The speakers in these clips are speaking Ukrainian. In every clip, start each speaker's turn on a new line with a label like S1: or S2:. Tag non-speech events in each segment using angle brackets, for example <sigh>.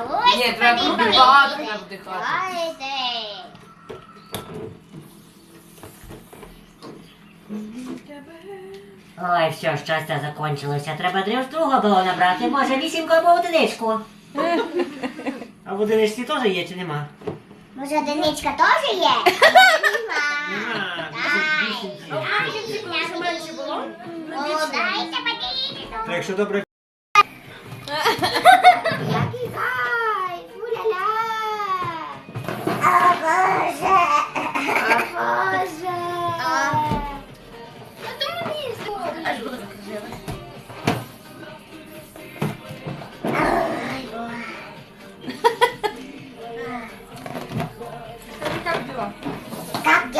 S1: ось
S2: Ні, треба
S1: подивіться.
S2: вдихати, треба вдихати.
S1: Давайте.
S3: Ой, все, щастя закончилося. Треба другого було набрати. Може, вісімку або одиничку. <laughs> А в одиничці теж є чи нема?
S1: Може, одиничка теж є? <laughs> Нема.
S3: Нема.
S1: Дай.
S3: Вісім є.
S4: Щоб менше було?
S1: О, дайте подивіться.
S3: Так, якщо добре.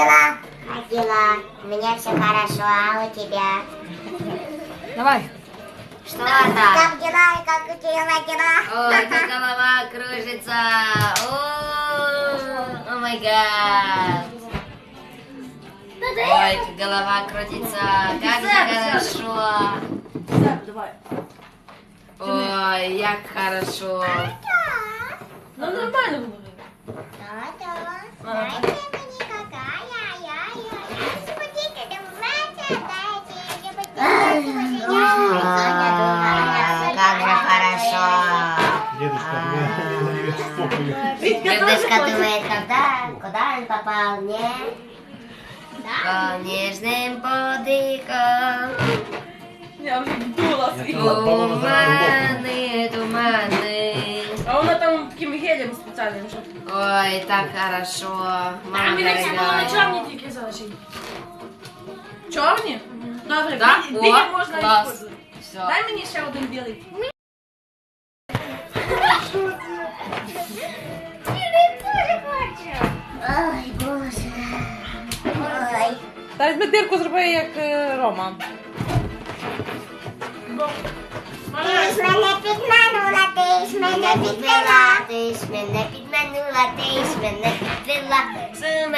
S1: Дела? Как дела? У меня все хорошо, а у тебя?
S2: Давай.
S1: Что там? Как дела и как у тебя дела?
S2: Ой, как голова кружится. О, о май гад. Ой, как голова крутится. Как же хорошо. Ой, як хорошо.
S4: Ну нормально говори.
S1: Да-да. Дайте мне Как же хорошо.
S3: Дедушка, тебе спокою.
S1: Дедушка думает, когда, куда он попал, не? Да?
S2: По нежним подихам.
S4: Я вже вдула свій.
S2: Тумани, тумани.
S4: А вона там таким гелем спеціальним, що.
S2: Ой, так хорошо.
S4: А
S2: Мама
S4: мені всі було на
S2: дорогая.
S4: чорні тільки залишили. Чорні? Добре,
S2: Да?
S4: білі,
S2: О,
S4: білі можна
S2: клас.
S4: використати.
S2: Все.
S4: Дай мені ще один білий.
S1: Ой, боже. Ой.
S5: Та візьми дирку зроби, як е, Рома.
S1: Ти ж мене підманула, ти ж мене підвела.
S2: Ти ж мене підманула, ти ж мене підвела,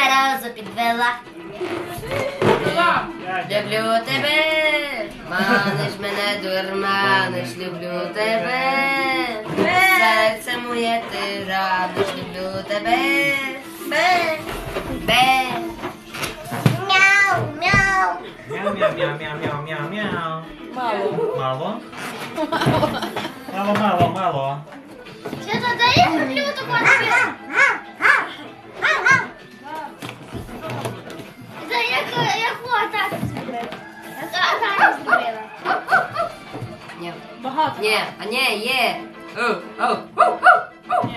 S2: разу підвела. Люблю тебе, маниш мене, дурманиш, люблю тебе. Серце моє ти радиш, люблю тебе. Бе, бе.
S1: Мяу, мяу.
S3: Мяу, мяу, мяу, мяу, мяу, мяу, мяу.
S5: Мало.
S3: Мало? <laughs> Мало, мало, мало.
S1: Що це дає? Люблю
S4: Багато.
S2: ні, а ні, є. Оу, оу, оу, оу.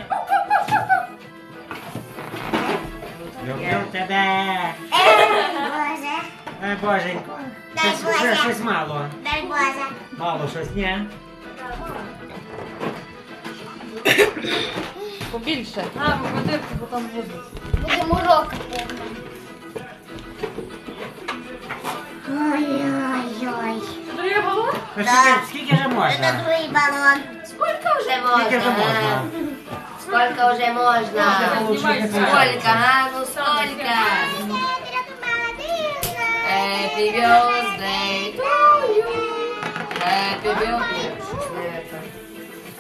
S3: Люблю тебе.
S1: Боже,
S3: Ой, боженько.
S1: Дай
S3: Щось,
S1: Боже.
S3: щось, мало.
S1: дай Боже.
S3: Мало щось, ні?
S5: Побільше.
S4: А, бо там буде.
S1: Будемо рокати. Ой-ой-ой.
S4: Балон?
S3: Ну,
S1: Да.
S3: скільки, скільки вже
S1: Це
S3: можна?
S1: другий балон.
S2: Сколько уже
S3: Скільки вже
S2: можно?
S3: можна?
S2: Сколько уже можно?
S3: Скільки
S2: Сколько, а? Ну сколько? Happy birthday to you. Happy birthday.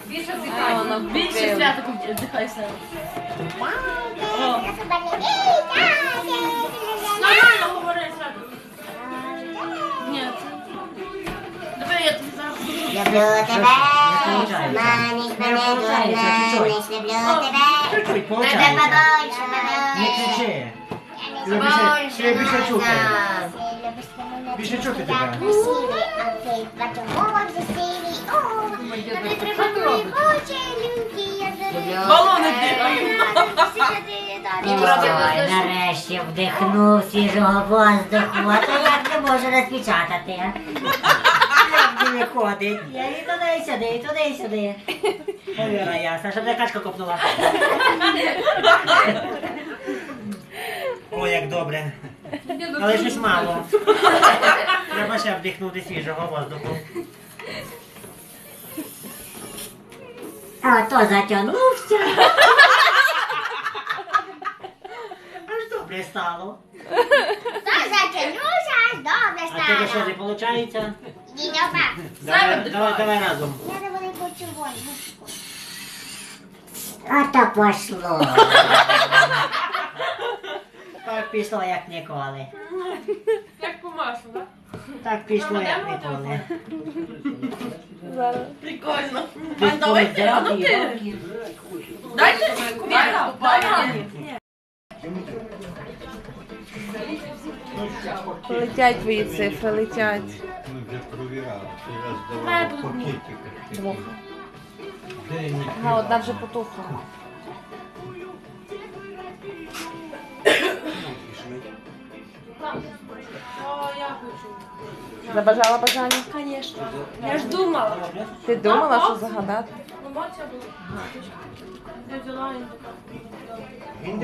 S4: Більше
S5: А,
S4: вдихай.
S5: вона
S4: Більше
S5: вдихає.
S4: свято вдихай себе. Нормально
S1: Люблю тебе,
S3: Не
S1: мене,
S3: получається,
S1: дурманиш, люблю тебе. Тебе побольше,
S3: Не кричи. Більше, чути. Більше чути тебе.
S1: Красивий, а ти бачимо красивий. О, тобі треба мої очі,
S2: Люблю
S4: Балони
S2: тебе.
S3: Ой, нарешті вдихнув свіжого воздуху, а то як не можу розпечатати. Не виходить. Я і туди, і сюди, і туди, і сюди. Повіра ясна, щоб не качка копнула. О, як добре. Але щось мало. Треба ще вдихнути свіжого воздуху. А то затягнувся. Аж добре стало.
S1: Та затягнувся, аж добре
S3: А тебе що
S1: стало.
S3: не виходить?
S1: Не.
S3: Давай, давай, давай разом.
S1: Я не буду почувати.
S3: А та пошло. Так пішло, як ніколи.
S4: Як по маслу, так?
S3: Так пішло, як ніколи.
S4: Прикольно. Давайте, ну. Дайте Віра, Ваня.
S5: Летять твої цифри, летять.
S6: Ми вже провіряли, що я
S4: Має
S6: здавав
S4: бути
S6: пакетики.
S5: Двох. Ага, одна вже потухла.
S4: О, я хочу.
S5: Забажала бажання?
S4: Конечно. Я ж думала.
S5: Ти думала, що загадати?
S4: Емоція була. Я взяла і така.